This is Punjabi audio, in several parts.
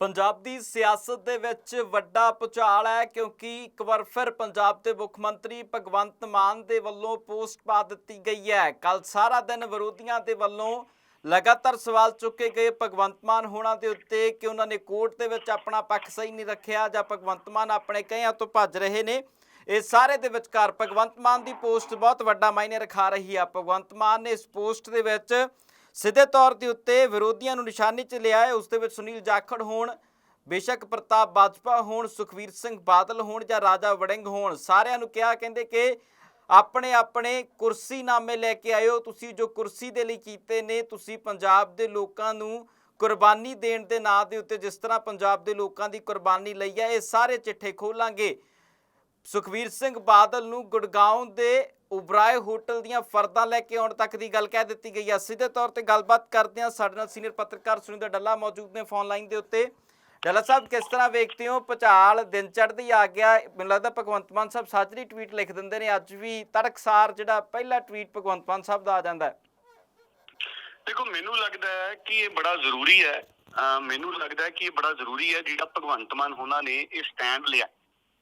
ਪੰਜਾਬ ਦੀ ਸਿਆਸਤ ਦੇ ਵਿੱਚ ਵੱਡਾ ਭੁਚਾਲ ਹੈ ਕਿਉਂਕਿ ਇੱਕ ਵਾਰ ਫਿਰ ਪੰਜਾਬ ਦੇ ਮੁੱਖ ਮੰਤਰੀ ਭਗਵੰਤ ਮਾਨ ਦੇ ਵੱਲੋਂ ਪੋਸਟ ਪਾ ਦਿੱਤੀ ਗਈ ਹੈ। ਕੱਲ ਸਾਰਾ ਦਿਨ ਵਿਰੋਧੀਆਂ ਦੇ ਵੱਲੋਂ ਲਗਾਤਾਰ ਸਵਾਲ ਚੁੱਕੇ ਗਏ ਭਗਵੰਤ ਮਾਨ ਹੋਣਾ ਦੇ ਉੱਤੇ ਕਿ ਉਹਨਾਂ ਨੇ ਕੋਰਟ ਦੇ ਵਿੱਚ ਆਪਣਾ ਪੱਖ ਸਹੀ ਨਹੀਂ ਰੱਖਿਆ ਜਾਂ ਭਗਵੰਤ ਮਾਨ ਆਪਣੇ ਕਹਿਆਂ ਤੋਂ ਭੱਜ ਰਹੇ ਨੇ। ਇਹ ਸਾਰੇ ਦੇ ਵਿਚਕਾਰ ਭਗਵੰਤ ਮਾਨ ਦੀ ਪੋਸਟ ਬਹੁਤ ਵੱਡਾ ਮਾਇਨੇ ਰਖਾ ਰਹੀ ਹੈ ਭਗਵੰਤ ਮਾਨ ਨੇ ਇਸ ਪੋਸਟ ਦੇ ਵਿੱਚ ਸਿੱਧੇ ਤੌਰ ਦੇ ਉੱਤੇ ਵਿਰੋਧੀਆਂ ਨੂੰ ਨਿਸ਼ਾਨੇ 'ਚ ਲਿਆ ਹੈ, ਉਸ ਦੇ ਵਿੱਚ ਸੁਨੀਲ ਜਾਖੜ ਹੋਣ, ਬੇਸ਼ੱਕ ਪ੍ਰਤਾਪ ਬਾਜਪਾ ਹੋਣ, ਸੁਖਵੀਰ ਸਿੰਘ ਬਾਦਲ ਹੋਣ ਜਾਂ ਰਾਜਾ ਵੜਿੰਗ ਹੋਣ, ਸਾਰਿਆਂ ਨੂੰ ਕਿਹਾ ਕਹਿੰਦੇ ਕਿ ਆਪਣੇ ਆਪਣੇ ਕੁਰਸੀ ਨਾਮੇ ਲੈ ਕੇ ਆਇਓ, ਤੁਸੀਂ ਜੋ ਕੁਰਸੀ ਦੇ ਲਈ ਕੀਤੇ ਨੇ, ਤੁਸੀਂ ਪੰਜਾਬ ਦੇ ਲੋਕਾਂ ਨੂੰ ਕੁਰਬਾਨੀ ਦੇਣ ਦੇ ਨਾਂ ਦੇ ਉੱਤੇ ਜਿਸ ਤਰ੍ਹਾਂ ਪੰਜਾਬ ਦੇ ਲੋਕਾਂ ਦੀ ਕੁਰਬਾਨੀ ਲਈ ਹੈ, ਇਹ ਸਾਰੇ ਚਿੱਠੇ ਖੋਲਾਂਗੇ। ਸੁਖਵੀਰ ਸਿੰਘ ਬਾਦਲ ਨੂੰ ਗੁੜਗਾਉਂ ਦੇ ਉਬਰਾਏ ਹੋਟਲ ਦੀਆਂ ਫਰਦਾਂ ਲੈ ਕੇ ਆਉਣ ਤੱਕ ਦੀ ਗੱਲ ਕਹਿ ਦਿੱਤੀ ਗਈ ਹੈ। ਸਿੱਧੇ ਤੌਰ ਤੇ ਗੱਲਬਾਤ ਕਰਦੇ ਹਾਂ ਸਾਡੇ ਨਾਲ ਸੀਨੀਅਰ ਪੱਤਰਕਾਰ ਸੁਰਿੰਦਰ ਡੱਲਾ ਮੌਜੂਦ ਨੇ ਫੋਨ ਲਾਈਨ ਦੇ ਉੱਤੇ। ਡੱਲਾ ਸਾਹਿਬ, ਕਿਸ ਤਰ੍ਹਾਂ ਵੇਖਦੇ ਹੋ? ਪਚਾਲ ਦਿਨ ਚੜ੍ਹਦੀ ਆ ਗਿਆ। ਮੈਨੂੰ ਲੱਗਦਾ ਭਗਵੰਤ ਮਾਨ ਸਾਹਿਬ ਸਾਜਰੀ ਟਵੀਟ ਲਿਖ ਦਿੰਦੇ ਨੇ। ਅੱਜ ਵੀ ਤੜਕਸਾਰ ਜਿਹੜਾ ਪਹਿਲਾ ਟਵੀਟ ਭਗਵੰਤ ਮਾਨ ਸਾਹਿਬ ਦਾ ਆ ਜਾਂਦਾ ਹੈ। ਦੇਖੋ, ਮੈਨੂੰ ਲੱਗਦਾ ਹੈ ਕਿ ਇਹ ਬੜਾ ਜ਼ਰੂਰੀ ਹੈ। ਮੈਨੂੰ ਲੱਗਦਾ ਹੈ ਕਿ ਇਹ ਬੜਾ ਜ਼ਰੂਰੀ ਹੈ ਜਿਹੜਾ ਭਗਵੰਤ ਮਾਨ ਹੋਣਾ ਨੇ ਇਹ ਸਟੈਂਡ ਲਿਆ।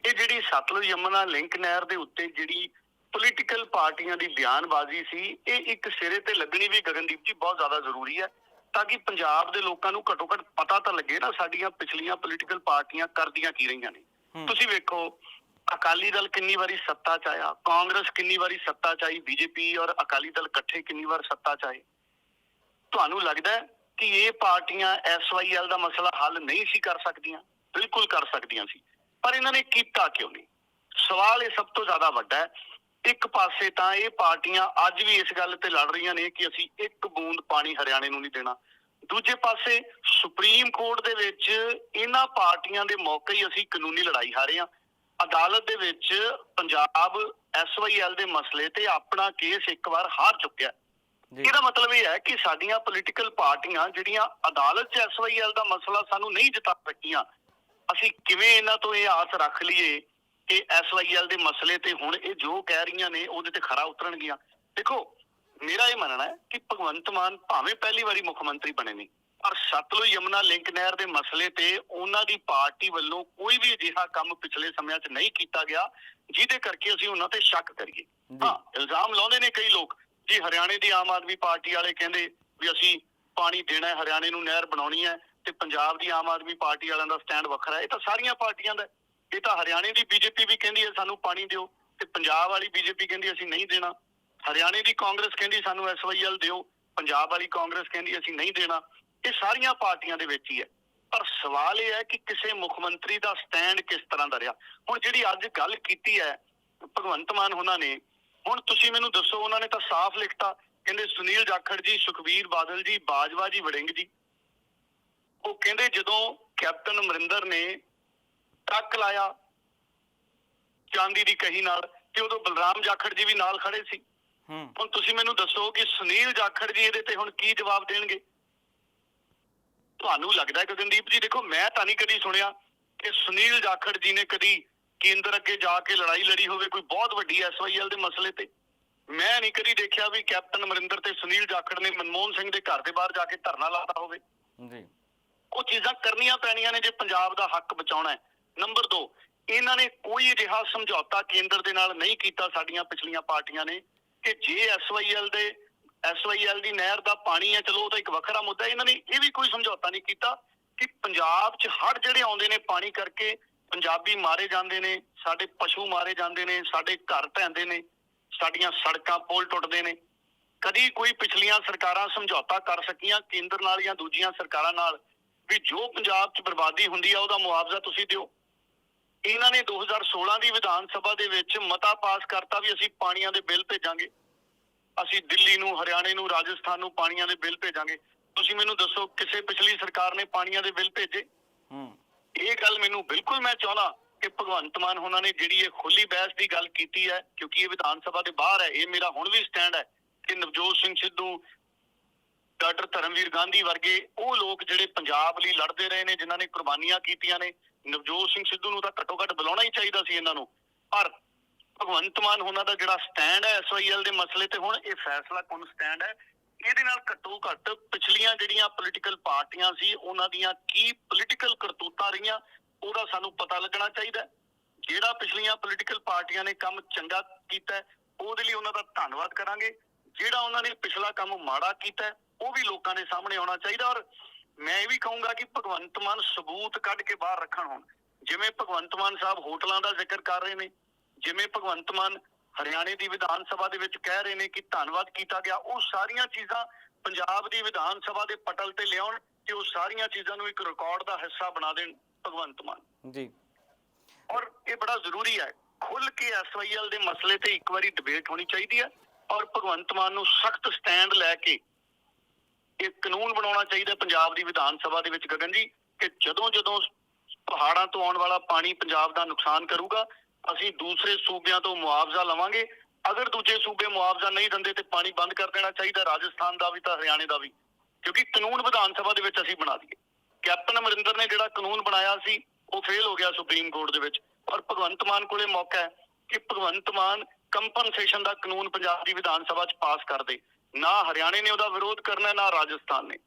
ਇਹ ਜਿਹੜੀ ਸਤਲੁਜ ਯਮਨਾ ਲਿੰਕ ਨਹਿਰ ਦੇ ਉੱਤੇ ਜਿਹੜੀ ਪੋਲੀਟੀਕਲ ਪਾਰਟੀਆਂ ਦੀ ਬਿਆਨਬਾਜ਼ੀ ਸੀ ਇਹ ਇੱਕ ਸਿਰੇ ਤੇ ਲੱਗਣੀ ਵੀ ਗਗਨਦੀਪ ਜੀ ਬਹੁਤ ਜ਼ਿਆਦਾ ਜ਼ਰੂਰੀ ਹੈ ਤਾਂ ਕਿ ਪੰਜਾਬ ਦੇ ਲੋਕਾਂ ਨੂੰ ਘੱਟੋ ਘੱਟ ਪਤਾ ਤਾਂ ਲੱਗੇ ਨਾ ਸਾਡੀਆਂ ਪਿਛਲੀਆਂ ਪੋਲੀਟੀਕਲ ਪਾਰਟੀਆਂ ਕਰਦੀਆਂ ਕੀ ਰਹੀਆਂ ਨੇ। ਤੁਸੀਂ ਵੇਖੋ ਅਕਾਲੀ ਦਲ ਕਿੰਨੀ ਵਾਰੀ ਸੱਤਾ 'ਚ ਆਇਆ ਕਾਂਗਰਸ ਕਿੰਨੀ ਵਾਰੀ ਸੱਤਾ 'ਚ ਆਈ ਬੀਜੇਪੀ ਔਰ ਅਕਾਲੀ ਦਲ ਇਕੱਠੇ ਕਿੰਨੀ ਵਾਰ ਸੱਤਾ 'ਚ ਆਏ। ਤੁਹਾਨੂੰ ਲੱਗਦਾ ਕਿ ਇਹ ਪਾਰਟੀਆਂ ਐਸਵਾਈਐਲ ਦਾ ਮਸਲਾ ਹੱਲ ਨਹੀਂ ਸੀ ਕਰ ਸਕਦੀਆਂ? ਬਿਲਕੁਲ ਕਰ ਸਕਦੀਆਂ ਸੀ। ਪਰ ਇਹਨਾਂ ਨੇ ਕੀਤਾ ਕਿਉਂ ਨਹੀਂ? ਸਵਾਲ ਇਹ ਸਭ ਤੋਂ ਜ਼ਿਆਦਾ ਵੱਡਾ ਹੈ। ਇੱਕ ਪਾਸੇ ਤਾਂ ਇਹ ਪਾਰਟੀਆਂ ਅੱਜ ਵੀ ਇਸ ਗੱਲ ਤੇ ਲੜ ਰਹੀਆਂ ਨੇ ਕਿ ਅਸੀਂ ਇੱਕ ਬੂੰਦ ਪਾਣੀ ਹਰਿਆਣੇ ਨੂੰ ਨਹੀਂ ਦੇਣਾ। ਦੂਜੇ ਪਾਸੇ ਸੁਪਰੀਮ ਕੋਰਟ ਦੇ ਵਿੱਚ ਇਹਨਾਂ ਪਾਰਟੀਆਂ ਦੇ ਮੌਕੇ ਹੀ ਅਸੀਂ ਕਾਨੂੰਨੀ ਲੜਾਈ ਹਾਰੇ ਹਾਂ। ਅਦਾਲਤ ਦੇ ਵਿੱਚ ਪੰਜਾਬ ਐਸਵਾਈਐਲ ਦੇ ਮਸਲੇ ਤੇ ਆਪਣਾ ਕੇਸ ਇੱਕ ਵਾਰ ਹਾਰ ਚੁੱਕਿਆ ਇਹਦਾ ਮਤਲਬ ਇਹ ਹੈ ਕਿ ਸਾਡੀਆਂ ਪੋਲੀਟੀਕਲ ਪਾਰਟੀਆਂ ਜਿਹੜੀਆਂ ਅਦਾਲਤ 'ਚ ਐਸਵਾਈਐਲ ਦਾ ਮਸਲਾ ਸਾਨੂੰ ਨਹੀਂ ਜਿਤਾ ਸਕੀਆਂ ਅਸੀਂ ਕਿਵੇਂ ਇਹਨਾਂ ਤੋਂ ਇਹ ਆਸ ਰੱਖ ਲਈਏ ਕਿ ਐਸਵਾਈਐਲ ਦੇ ਮਸਲੇ ਤੇ ਹੁਣ ਇਹ ਜੋ ਕਹਿ ਰਹੀਆਂ ਨੇ ਉਹਦੇ ਤੇ ਖਰਾ ਉਤਰਨਗੀਆਂ। ਦੇਖੋ ਮੇਰਾ ਇਹ ਮੰਨਣਾ ਹੈ ਕਿ ਭਗਵੰਤ ਮਾਨ ਭਾਵੇਂ ਪਹਿਲੀ ਵਾਰੀ ਮੁੱਖ ਮੰਤਰੀ ਬਣੇ ਨੇ ਪਰ ਸਤਲੁਜ ਯਮਨਾ ਲਿੰਕ ਨਹਿਰ ਦੇ ਮਸਲੇ ਤੇ ਉਹਨਾਂ ਦੀ ਪਾਰਟੀ ਵੱਲੋਂ ਕੋਈ ਵੀ ਅਜਿਹਾ ਕੰਮ ਪਿਛਲੇ ਸਮਿਆਂ 'ਚ ਨਹੀਂ ਕੀਤਾ ਗਿਆ ਜਿਹਦੇ ਕਰਕੇ ਅਸੀਂ ਉਹਨਾਂ ਤੇ ਸ਼ੱਕ ਕਰੀਏ। ਹਾਂ ਇਲਜ਼ਾਮ ਲਾਉਂਦੇ ਨੇ ਕਈ ਲੋਕ ਜੀ ਹਰਿਆਣੇ ਦੀ ਆਮ ਆਦਮੀ ਪਾਰਟੀ ਵਾਲੇ ਕਹਿੰਦੇ ਵੀ ਅਸੀਂ ਪਾਣੀ ਦੇਣਾ ਹੈ ਹਰਿਆਣੇ ਨੂੰ ਨਹਿਰ ਬਣਾਉਣੀ ਹੈ ਤੇ ਪੰਜਾਬ ਦੀ ਆਮ ਆਦਮੀ ਪਾਰਟੀ ਵਾਲਿਆਂ ਦਾ ਸਟੈਂਡ ਵੱਖਰਾ ਇਹ ਤਾਂ ਸਾਰੀਆਂ ਪਾਰਟੀਆਂ ਦਾ ਇਹ ਤਾਂ ਹਰਿਆਣੇ ਦੀ ਬੀਜੇਪੀ ਵੀ ਕਹਿੰਦੀ ਹੈ, ਸਾਨੂੰ ਪਾਣੀ ਦਿਓ। ਤੇ ਪੰਜਾਬ ਵਾਲੀ ਬੀਜੇਪੀ ਕਹਿੰਦੀ, ਅਸੀਂ ਨਹੀਂ ਦੇਣਾ। ਹਰਿਆਣੇ ਦੀ ਕਾਂਗਰਸ ਕਹਿੰਦੀ, ਸਾਨੂੰ ਐਸਵਾਈਐਲ ਦਿਓ। ਪੰਜਾਬ ਵਾਲੀ ਕਾਂਗਰਸ ਕਹਿੰਦੀ, ਅਸੀਂ ਨਹੀਂ ਦੇਣਾ। ਇਹ ਸਾਰੀਆਂ ਪਾਰਟੀਆਂ ਦੇ ਵਿੱਚ ਹੀ ਹੈ। ਪਰ ਸਵਾਲ ਇਹ ਹੈ ਕਿ ਕਿਸੇ ਮੁੱਖ ਮੰਤਰੀ ਦਾ ਸਟੈਂਡ ਕਿਸ ਤਰ੍ਹਾਂ ਦਾ ਰਿਹਾ? ਹੁਣ ਜਿਹੜੀ ਅੱਜ ਗੱਲ ਕੀਤੀ ਹੈ, ਭਗਵੰਤ ਮਾਨ ਉਹਨਾਂ ਨੇ, ਹੁਣ ਤੁਸੀਂ ਮੈਨੂੰ ਦੱਸੋ, ਉਹਨਾਂ ਨੇ ਤਾਂ ਸਾਫ਼ ਲਿਖਤਾ। ਕਹਿੰਦੇ ਸੁਨੀਲ ਜਾਖੜ ਜੀ, ਸੁਖਬੀਰ ਬਾਦਲ ਜੀ, ਬਾਜਵਾ ਜੀ, ਵੜਿੰਗ ਜੀ। ਉਹ ਕਹਿੰਦੇ ਜਦੋਂ ਕੈਪਟਨ ਅਮਰਿੰਦਰ ਨੇ ਟੱਕ ਲਾਇਆ ਚਾਂਦੀ ਦੀ ਕਹੀ ਨਾਲ ਤੇ ਉਦੋਂ ਬਲਰਾਮ ਜਾਖੜ ਜੀ ਵੀ ਨਾਲ ਖੜੇ ਸੀ। ਹੁਣ ਤੁਸੀਂ ਮੈਨੂੰ ਦੱਸੋ ਕਿ ਸੁਨੀਲ ਜਾਖੜ ਜੀ ਇਹਦੇ ਤੇ ਹੁਣ ਕੀ ਜਵਾਬ ਦੇਣਗੇ? ਤੁਹਾਨੂੰ ਲੱਗਦਾ ਹੈ ਗਗਨਦੀਪ ਜੀ ਦੇਖੋ ਮੈਂ ਤਾਂ ਨਹੀਂ ਕਦੀ ਸੁਣਿਆ ਕਿ ਸੁਨੀਲ ਜਾਖੜ ਜੀ ਨੇ ਕਦੀ ਕੇਂਦਰ ਅੱਗੇ ਜਾ ਕੇ ਲੜਾਈ ਲੜੀ ਹੋਵੇ ਕੋਈ ਬਹੁਤ ਵੱਡੀ ਐਸਵਾਈਐਲ ਦੇ ਮਸਲੇ ਤੇ। ਮੈਂ ਨਹੀਂ ਕਦੀ ਦੇਖਿਆ ਵੀ ਕੈਪਟਨ ਅਮਰਿੰਦਰ ਤੇ ਸੁਨੀਲ ਜਾਖੜ ਨੇ ਮਨਮੋਹਨ ਸਿੰਘ ਦੇ ਘਰ ਦੇ ਬਾਹਰ ਜਾ ਕੇ ਧਰਨਾ ਲਾਤਾ ਹੋਵੇ। ਜੀ। ਉਹ ਚੀਜ਼ਾਂ ਕਰਨੀਆਂ ਪੈਣੀਆਂ ਨੇ ਜੇ ਪੰਜਾਬ ਦਾ ਹੱਕ ਬਚਾਉਣਾ ਹੈ। ਨੰਬਰ 2 ਇਹਨਾਂ ਨੇ ਕੋਈ ਅਜਿਹਾ ਸਮਝੌਤਾ ਕੇਂਦਰ ਦੇ ਨਾਲ ਨਹੀਂ ਕੀਤਾ ਸਾਡੀਆਂ ਪਿਛਲੀਆਂ ਪਾਰਟੀਆਂ ਨੇ ਕਿ ਜੇ ਐਸਵਾਈਐਲ ਦੇ ਐਸਵਾਈਐਲ ਦੀ ਨਹਿਰ ਦਾ ਪਾਣੀ ਹੈ, ਚਲੋ ਉਹ ਤਾਂ ਇੱਕ ਵੱਖਰਾ ਮੁੱਦਾ ਇਹਨਾਂ ਨੇ ਇਹ ਵੀ ਕੋਈ ਸਮਝੌਤਾ ਨਹੀਂ ਕੀਤਾ ਕਿ ਪੰਜਾਬ 'ਚ ਹੜ੍ਹ ਜਿਹੜੇ ਆਉਂਦੇ ਨੇ ਪਾਣੀ ਕਰਕੇ ਪੰਜਾਬੀ ਮਾਰੇ ਜਾਂਦੇ ਨੇ, ਸਾਡੇ ਪਸ਼ੂ ਮਾਰੇ ਜਾਂਦੇ ਨੇ, ਸਾਡੇ ਘਰ ਢਹਿੰਦੇ ਨੇ, ਸਾਡੀਆਂ ਸੜਕਾਂ ਪੁਲ ਟੁੱਟਦੇ ਨੇ। ਕਦੀ ਕੋਈ ਪਿਛਲੀਆਂ ਸਰਕਾਰਾਂ ਸਮਝੌਤਾ ਕਰ ਸਕੀਆਂ, ਕੇਂਦਰ ਨਾਲ ਜਾਂ ਦੂਜੀਆਂ ਸਰਕਾਰਾਂ ਨਾਲ ਵੀ ਜੋ ਪੰਜਾਬ 'ਚ ਬਰਬਾਦੀ ਹੁੰਦੀ ਆ ਉਹਦਾ ਮੁਆਵਜ਼ਾ ਤੁਸੀਂ ਦਿਓ। ਇਹਨਾਂ ਨੇ 2016 ਦੀ ਵਿਧਾਨ ਸਭਾ ਦੇ ਵਿੱਚ ਮਤਾ ਪਾਸ ਕਰਤਾ ਵੀ ਅਸੀਂ ਪਾਣੀਆਂ ਦੇ ਬਿੱਲ ਭੇਜਾਂਗੇ। ਅਸੀਂ ਦਿੱਲੀ ਨੂੰ ਹਰਿਆਣੇ ਨੂੰ ਰਾਜਸਥਾਨ ਨੂੰ ਪਾਣੀਆਂ ਦੇ ਬਿੱਲ ਭੇਜਾਂਗੇ। ਤੁਸੀਂ ਮੈਨੂੰ ਦੱਸੋ ਕਿਸੇ ਪਿਛਲੀ ਸਰਕਾਰ ਨੇ ਪਾਣੀਆਂ ਦੇ ਬਿੱਲ ਭੇਜੇ? ਹੂੰ। ਇਹ ਗੱਲ ਮੈਨੂੰ ਬਿਲਕੁਲ ਮੈਂ ਚਾਹਣਾ ਕਿ ਭਗਵੰਤ ਮਾਨ ਉਹਨਾਂ ਨੇ ਜਿਹੜੀ ਇਹ ਖੁੱਲੀ ਬਹਿਸ ਦੀ ਗੱਲ ਕੀਤੀ ਹੈ ਕਿਉਂਕਿ ਇਹ ਵਿਧਾਨ ਸਭਾ ਦੇ ਬਾਹਰ ਹੈ ਇਹ ਮੇਰਾ ਹੁਣ ਵੀ ਸਟੈਂਡ ਹੈ ਕਿ ਨਵਜੋਤ ਸਿੰਘ ਸਿੱਧੂ ਡਾਕਟਰ ਧਰਮਵੀਰ ਗਾਂਧੀ ਵਰਗੇ ਉਹ ਲੋਕ ਜਿਹੜੇ ਪੰਜਾਬ ਲਈ ਲੜਦੇ ਰਹੇ ਨੇ, ਜਿਨ੍ਹਾਂ ਨੇ ਕੁਰਬਾਨੀਆਂ ਕੀਤੀਆਂ ਨੇ, ਨਵਜੋਤ ਸਿੰਘ ਸਿੱਧੂ ਨੂੰ ਤਾਂ ਘੱਟੋ ਘੱਟ ਬੁਲਾਉਣਾ ਹੀ ਚਾਹੀਦਾ ਸੀ ਇਹਨਾਂ ਨੂੰ। ਪਰ ਭਗਵੰਤ ਮਾਨ ਉਹਨਾਂ ਦਾ ਜਿਹੜਾ ਸਟੈਂਡ ਹੈ ਐਸਵਾਈਐਲ ਦੇ ਮਸਲੇ ਤੇ, ਹੁਣ ਇਹ ਫੈਸਲਾ ਕੌਣ ਸਟੈਂਡ ਹੈ? ਇਹਦੇ ਨਾਲ ਘੱਟੋ ਘੱਟ ਪਿਛਲੀਆਂ ਜਿਹੜੀਆਂ ਪੋਲੀਟੀਕਲ ਪਾਰਟੀਆਂ ਸੀ, ਉਹਨਾਂ ਦੀਆਂ ਕੀ ਪੋਲੀਟੀਕਲ ਕਰਤੂਤਾਂ ਰਹੀਆਂ, ਉਹਦਾ ਸਾਨੂੰ ਪਤਾ ਲੱਗਣਾ ਚਾਹੀਦਾ ਜਿਹੜਾ ਪਿਛਲੀਆਂ ਪੋਲੀਟੀਕਲ ਪਾਰਟੀਆਂ ਨੇ ਕੰਮ ਚੰਗਾ ਕੀਤਾ ਉਹਦੇ ਲਈ ਉਹਨਾਂ ਦਾ ਧੰਨਵਾਦ ਕਰਾਂਗੇ। ਜਿਹੜਾ ਉਹਨਾਂ ਨੇ ਪਿਛਲਾ ਕੰਮ ਮਾੜਾ ਕੀਤਾ ਉਹ ਵੀ ਲੋਕਾਂ ਦੇ ਸਾਹਮਣੇ ਆਉਣਾ ਚਾਹੀਦਾ ਔਰ ਮੈਂ ਇਹ ਵੀ ਕਹੂੰਗਾ ਕਿ ਭਗਵੰਤ ਮਾਨ ਸਬੂਤ ਕੱਢ ਕੇ ਬਾਹਰ ਰੱਖਣ ਹੁਣ। ਜਿਵੇਂ ਭਗਵੰਤ ਮਾਨ ਸਾਹਿਬ ਹੋਟਲਾਂ ਦਾ ਜ਼ਿਕਰ ਕਰ ਰਹੇ ਨੇ ਜਿਵੇਂ ਭਗਵੰਤ ਮਾਨ ਹਰਿਆਣੇ ਦੀ ਵਿਧਾਨ ਸਭਾ ਦੇ ਵਿੱਚ ਕਹਿ ਰਹੇ ਨੇ ਕਿ ਧੰਨਵਾਦ ਕੀਤਾ ਗਿਆ ਉਹ ਸਾਰੀਆਂ ਚੀਜ਼ਾਂ ਪੰਜਾਬ ਦੀ ਵਿਧਾਨ ਸਭਾ ਦੇ ਪਟਲ ਤੇ ਲਿਆਉਣ ਤੇ ਉਹ ਸਾਰੀਆਂ ਚੀਜ਼ਾਂ ਨੂੰ ਇੱਕ ਰਿਕਾਰਡ ਦਾ ਹਿੱਸਾ ਬਣਾ ਦੇਣ ਭਗਵੰਤ ਮਾਨ। ਜੀ। ਔਰ ਇਹ ਬੜਾ ਜ਼ਰੂਰੀ ਹੈ ਖੁੱਲ ਕੇ ਐਸਵਾਈਐਲ ਦੇ ਮਸਲੇ ਤੇ ਇੱਕ ਵਾਰੀ ਡਿਬੇਟ ਹੋਣੀ ਚਾਹੀਦੀ ਹੈ ਔਰ ਭਗਵੰਤ ਮਾਨ ਨੂੰ ਸਖਤ ਸਟੈਂਡ ਲੈ ਕੇ ਇਹ ਕਾਨੂੰਨ ਬਣਾਉਣਾ ਚਾਹੀਦਾ ਪੰਜਾਬ ਦੀ ਵਿਧਾਨ ਸਭਾ ਦੇ ਵਿੱਚ, ਗਗਨ ਜੀ, ਕਿ ਜਦੋਂ ਜਦੋਂ ਪਹਾੜਾਂ ਤੋਂ ਆਉਣ ਵਾਲਾ ਪਾਣੀ ਪੰਜਾਬ ਦਾ ਨੁਕਸਾਨ ਕਰੂਗਾ, ਅਸੀਂ ਦੂਸਰੇ ਸੂਬਿਆਂ ਤੋਂ ਮੁਆਵਜ਼ਾ ਲਵਾਂਗੇ। ਅਗਰ ਦੂਜੇ ਸੂਬੇ ਮੁਆਵਜ਼ਾ ਨਹੀਂ ਦਿੰਦੇ ਤੇ ਪਾਣੀ ਬੰਦ ਕਰ ਦੇਣਾ ਚਾਹੀਦਾ, ਰਾਜਸਥਾਨ ਦਾ ਵੀ ਤਾਂ ਹਰਿਆਣੇ ਦਾ ਵੀ। ਕਿਉਂਕਿ ਕਾਨੂੰਨ ਵਿਧਾਨ ਸਭਾ ਦੇ ਵਿੱਚ ਅਸੀਂ ਬਣਾ ਦਈਏ। ਕੈਪਟਨ ਅਮਰਿੰਦਰ ਨੇ ਜਿਹੜਾ ਕਾਨੂੰਨ ਬਣਾਇਆ ਸੀ, ਉਹ ਫੇਲ ਹੋ ਗਿਆ ਸੁਪਰੀਮ ਕੋਰਟ ਦੇ ਵਿੱਚ। ਪਰ ਭਗਵੰਤ ਮਾਨ ਕੋਲੇ ਮੌਕਾ ਹੈ ਕਿ ਭਗਵੰਤ ਮਾਨ ਕੰਪਨਸੇਸ਼ਨ ਦਾ ਕਾਨੂੰਨ ਪੰਜਾਬ ਦੀ ਵਿਧਾਨ ਸਭਾ 'ਚ ਪਾਸ ਕਰ ਦੇ। ਨਾ ਹਰਿਆਣੇ ਨੇ ਉਹਦਾ ਵਿਰੋਧ ਕਰਨਾ ਨਾ ਰਾਜਸਥਾਨ ਨੇ।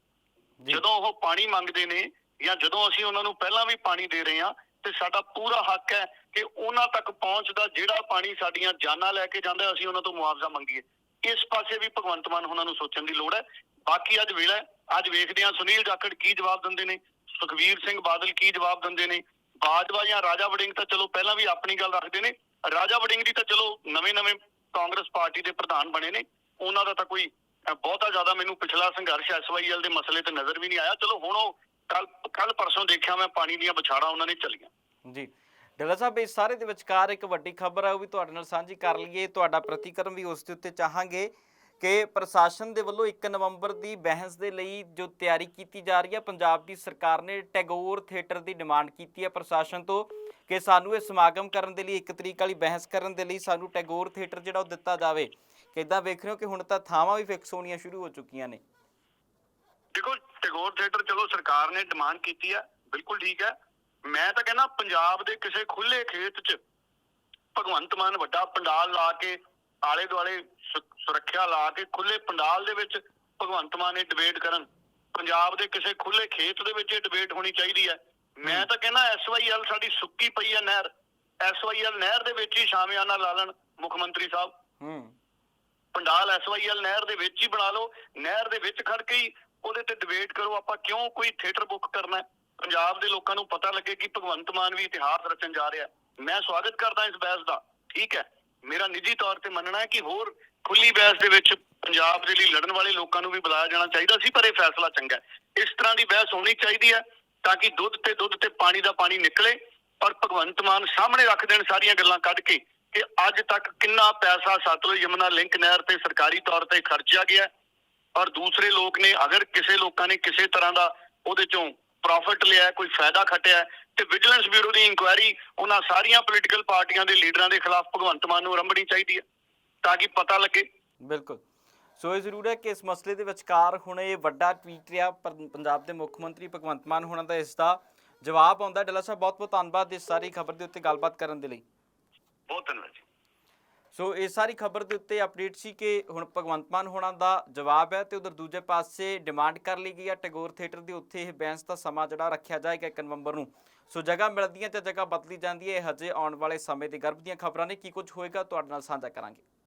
ਜਦੋਂ ਉਹ ਪਾਣੀ ਮੰਗਦੇ ਨੇ ਜਾਂ ਜਦੋਂ ਅਸੀਂ ਉਹਨਾਂ ਨੂੰ ਪਹਿਲਾਂ ਵੀ ਪਾਣੀ ਦੇ ਰਹੇ ਹਾਂ ਤੇ ਸਾਡਾ ਪੂਰਾ ਹੱਕ ਹੈ ਕਿ ਉਹਨਾਂ ਤੱਕ ਪਹੁੰਚਦਾ ਜਿਹੜਾ ਪਾਣੀ ਸਾਡੀਆਂ ਜਾਨਾਂ ਲੈ ਕੇ ਜਾਂਦਾ ਅਸੀਂ ਉਹਨਾਂ ਤੋਂ ਮੁਆਵਜ਼ਾ ਮੰਗੀਏ। ਇਸ ਪਾਸੇ ਵੀ ਭਗਵੰਤ ਮਾਨ ਉਹਨਾਂ ਨੂੰ ਸੋਚਣ ਦੀ ਲੋੜ ਹੈ। ਬਾਕੀ ਅੱਜ ਵੇਲਾ ਅੱਜ ਵੇਖਦੇ ਹਾਂ ਸੁਨੀਲ ਜਾਖੜ ਕੀ ਜਵਾਬ ਦਿੰਦੇ ਨੇ ਸੁਖਵੀਰ ਸਿੰਘ ਬਾਦਲ ਕੀ ਜਵਾਬ ਦਿੰਦੇ ਨੇ। ਬਾਜਵਾ ਜਾਂ ਰਾਜਾ ਵੜਿੰਗ ਤਾਂ ਚਲੋ ਪਹਿਲਾਂ ਵੀ ਆਪਣੀ ਗੱਲ ਰੱਖਦੇ ਨੇ। ਰਾਜਾ ਵੜਿੰਗ ਦੀ ਤਾਂ ਚਲੋ ਨਵੇਂ-ਨਵੇਂ ਕਾਂਗਰਸ ਪਾਰਟੀ ਦੇ ਪ੍ਰਧਾਨ ਬਣੇ ਨੇ। ਉਹਨਾਂ ਦਾ ਤਾਂ ਕੋਈ ਬਹੁਤਾ ਜ਼ਿਆਦਾ ਮੈਨੂੰ ਪਿਛਲਾ ਸੰਘਰਸ਼ ਐਸਵਾਈਐਲ ਦੇ ਮਸਲੇ ਤੇ ਨਜ਼ਰ ਵੀ ਨਹੀਂ ਆਇਆ। ਚਲੋ, ਹੁਣ ਉਹ ਕੱਲ ਕੱਲ ਪਰਸੋਂ ਦੇਖਿਆ ਮੈਂ, ਪਾਣੀ ਦੀਆਂ ਵਿਛਾੜਾਂ ਉਹਨਾਂ ਨੇ ਚੱਲੀਆਂ। ਜੀ। ਡੱਲਾ ਸਾਹਿਬ, ਇਸ ਸਾਰੇ ਦੇ ਵਿਚਕਾਰ ਇੱਕ ਵੱਡੀ ਖਬਰ ਹੈ ਉਹ ਵੀ ਤੁਹਾਡੇ ਨਾਲ ਸਾਂਝੀ ਕਰ ਲਈਏ। ਤੁਹਾਡਾ ਪ੍ਰਤੀਕਰਮ ਵੀ ਉਸ ਦੇ ਉੱਤੇ ਚਾਹਾਂਗੇ ਕਿ ਪ੍ਰਸ਼ਾਸਨ ਦੇ ਵੱਲੋਂ 1 ਨਵੰਬਰ ਦੀ ਬਹਿਸ ਦੇ ਲਈ ਜੋ ਤਿਆਰੀ ਕੀਤੀ ਜਾ ਰਹੀ ਹੈ ਪੰਜਾਬ ਦੀ ਸਰਕਾਰ ਨੇ ਟੈਗੋਰ ਥੀਏਟਰ ਦੀ ਡਿਮਾਂਡ ਕੀਤੀ ਹੈ ਪ੍ਰਸ਼ਾਸਨ ਤੋਂ ਕਿ ਸਾਨੂੰ ਇਹ ਸਮਾਗਮ ਕਰਨ ਦੇ ਲਈ, ਇੱਕ ਤਰੀਕ ਵਾਲੀ ਬਹਿਸ ਕਰਨ ਦੇ ਲਈ ਸਾਨੂੰ ਟੈਗੋਰ ਥੀਏਟਰ ਜਿਹੜਾ ਉਹ ਦਿੱਤਾ ਜਾਵੇ। ਕਿੱਦਾਂ ਵੇਖ ਰਹੇ ਹੋ ਕਿ ਹੁਣ ਤਾਂ ਥਾਵਾਂ ਵੀ ਫਿਕਸ ਹੋਣੀਆਂ ਸ਼ੁਰੂ ਹੋ ਚੁੱਕੀਆਂ ਨੇ? ਦੇਖੋ ਟੈਗੋਰ ਥੀਏਟਰ ਚਲੋ ਸਰਕਾਰ ਨੇ ਡਿਮਾਂਡ ਕੀਤੀ ਹੈ ਬਿਲਕੁਲ ਠੀਕ ਹੈ ਮੈਂ ਤਾਂ ਕਹਿੰਦਾ ਪੰਜਾਬ ਦੇ ਕਿਸੇ ਖੁੱਲੇ ਖੇਤ 'ਚ ਭਗਵੰਤ ਮਾਨ ਵੱਡਾ ਪੰਡਾਲ ਲਾ ਕੇ ਆਲੇ ਦੁਆਲੇ ਸੁਰੱਖਿਆ ਲਾ ਕੇ ਖੁੱਲੇ ਪੰਡਾਲ ਦੇ ਵਿੱਚ ਭਗਵੰਤ ਮਾਨ ਇਹ ਡਿਬੇਟ ਕਰਨ। ਪੰਜਾਬ ਦੇ ਕਿਸੇ ਖੁੱਲੇ ਖੇਤ ਦੇ ਵਿੱਚ ਇਹ ਡਿਬੇਟ ਹੋਣੀ ਚਾਹੀਦੀ ਹੈ ਮੈਂ ਤਾਂ ਕਹਿੰਦਾ ਐਸਵਾਈਐਲ ਸਾਡੀ ਸੁੱਕੀ ਪਈ ਹੈ ਨਹਿਰ। ਐਸਵਾਈਐਲ ਨਹਿਰ ਦੇ ਵਿੱਚ ਹੀ ਸ਼ਾਮਿਆਨਾ ਲਾ ਲੈਣ ਮੁੱਖ ਮੰਤਰੀ ਸਾਹਿਬ। ਹੂੰ। ਪੰਡਾਲ ਐਸਵਾਈਐਲ ਨਹਿਰ ਦੇ ਵਿੱਚ ਹੀ ਬਣਾ ਲਓ। ਨਹਿਰ ਦੇ ਵਿੱਚ ਖੜ ਕੇ ਹੀ ਉਹਦੇ ਤੇ ਡਿਬੇਟ ਕਰੋ, ਆਪਾਂ ਕਿਉਂ ਕੋਈ ਥੀਏਟਰ ਬੁੱਕ ਕਰਨਾ ਪੰਜਾਬ ਦੇ ਲੋਕਾਂ ਨੂੰ ਪਤਾ ਲੱਗੇ ਕਿ ਭਗਵੰਤ ਮਾਨ ਵੀ ਇਤਿਹਾਸ ਰਚਣ ਜਾ ਰਿਹਾ ਮੈਂ ਸਵਾਗਤ ਕਰਦਾ ਇਸ ਬਹਿਸ ਦਾ। ਠੀਕ ਹੈ। ਮੇਰਾ ਨਿੱਜੀ ਤੌਰ ਤੇ ਮੰਨਣਾ ਹੈ ਕਿ ਹੋਰ ਖੁੱਲੀ ਬਹਿਸ ਦੇ ਵਿੱਚ ਪੰਜਾਬ ਦੇ ਲਈ ਲੜਨ ਵਾਲੇ ਲੋਕਾਂ ਨੂੰ ਵੀ ਬੁਲਾਇਆ ਜਾਣਾ ਚਾਹੀਦਾ ਸੀ, ਪਰ ਇਹ ਫੈਸਲਾ ਚੰਗਾ ਹੈ। ਇਸ ਤਰ੍ਹਾਂ ਦੀ ਬਹਿਸ ਹੋਣੀ ਚਾਹੀਦੀ ਹੈ ਤਾਂ ਕਿ ਦੁੱਧ ਤੇ ਦੁੱਧ ਤੇ ਪਾਣੀ ਦਾ ਪਾਣੀ ਨਿਕਲੇ ਔਰ ਭਗਵੰਤ ਮਾਨ ਸਾਹਮਣੇ ਰੱਖ ਦੇਣ ਸਾਰੀਆਂ ਗੱਲਾਂ ਕੱਢ ਕੇ ਕਿ ਅੱਜ ਤੱਕ ਕਿੰਨਾ ਪੈਸਾ ਸਤਲੁਜ ਯਮੁਨਾ ਲਿੰਕ ਨਹਿਰ ਤੇ ਸਰਕਾਰੀ ਤੌਰ ਤੇ ਖਰਚਿਆ ਗਿਆ ਔਰ ਦੂਸਰੇ ਲੋਕ ਨੇ ਅਗਰ ਕਿਸੇ ਲੋਕਾਂ ਨੇ ਕਿਸੇ ਤਰ੍ਹਾਂ ਦਾ ਉਹਦੇ ਚੋਂ ਪ੍ਰੋਫਿਟ ਲਿਆ ਕੋਈ ਫਾਇਦਾ ਖੱਟਿਆ ਤੇ ਵਿਜੀਲੈਂਸ ਬਿਊਰੋ ਦੀ ਇਨਕੁਆਇਰੀ ਉਹਨਾਂ ਸਾਰੀਆਂ ਪੋਲੀਟੀਕਲ ਪਾਰਟੀਆਂ ਦੇ ਲੀਡਰਾਂ ਦੇ ਖਿਲਾਫ ਭਗਵੰਤ ਮਾਨ ਨੂੰ ਰੰਭਣੀ ਚਾਹੀਦੀ ਹੈ ਤਾਂ ਕਿ ਪਤਾ ਲੱਗੇ। ਬਿਲਕੁਲ। ਸੋ ਇਹ ਜ਼ਰੂਰ ਹੈ ਕਿ ਇਸ ਮਸਲੇ ਦੇ ਵਿਚਕਾਰ ਹੁਣ ਇਹ ਵੱਡਾ ਟਵੀਟ ਰਿਹਾ ਪੰਜਾਬ ਦੇ ਮੁੱਖ ਮੰਤਰੀ ਭਗਵੰਤ ਮਾਨ ਹੋਣਾ ਦਾ ਇਸ ਦਾ ਜਵਾਬ ਆਉਂਦਾ ਡੱਲਾ ਸਾਹਿਬ ਬਹੁਤ ਬਹੁਤ ਧੰਨਵਾਦ ਇਸ ਸਾਰੀ ਖਬਰ ਦੇ ਉੱਤੇ ਗੱਲਬਾਤ ਕਰਨ ਦੇ ਲਈ। ਬਹੁਤ ਧੰਨਵਾਦ ਜੀ। ਸੋ ਇਹ ਸਾਰੀ ਖਬਰ ਦੇ ਉੱਤੇ ਅਪਡੇਟ ਸੀ ਕਿ ਹੁਣ ਭਗਵੰਤ ਮਾਨ ਹੋਣਾ ਦਾ ਜਵਾਬ ਹੈ ਤੇ ਉਧਰ ਦੂਜੇ ਪਾਸੇ ਡਿਮਾਂਡ ਕਰ ਲਈ ਗਈ ਹੈ ਟੈਗੋਰ ਥੀਏਟਰ ਦੇ। ਉੱਥੇ ਇਹ ਬੈਂਸ ਦਾ ਸਮਾਂ ਜਿਹੜਾ ਰੱਖਿਆ ਜਾਏਗਾ 1 ਨਵੰਬਰ ਨੂੰ। ਸੋ ਜਗ੍ਹਾ ਮਿਲਦੀਆਂ ਤੇ ਜਗ੍ਹਾ ਬਦਲੀ ਜਾਂਦੀ ਹੈ। ਇਹ ਹਜੇ ਆਉਣ ਵਾਲੇ ਸਮੇਂ ਦੇ ਗਰਭ ਦੀਆਂ ਖਬਰਾਂ ਨੇ। ਕੀ ਕੁਝ ਹੋਏਗਾ, ਤੁਹਾਡੇ ਨਾਲ ਸਾਂਝਾ ਕਰਾਂਗੇ।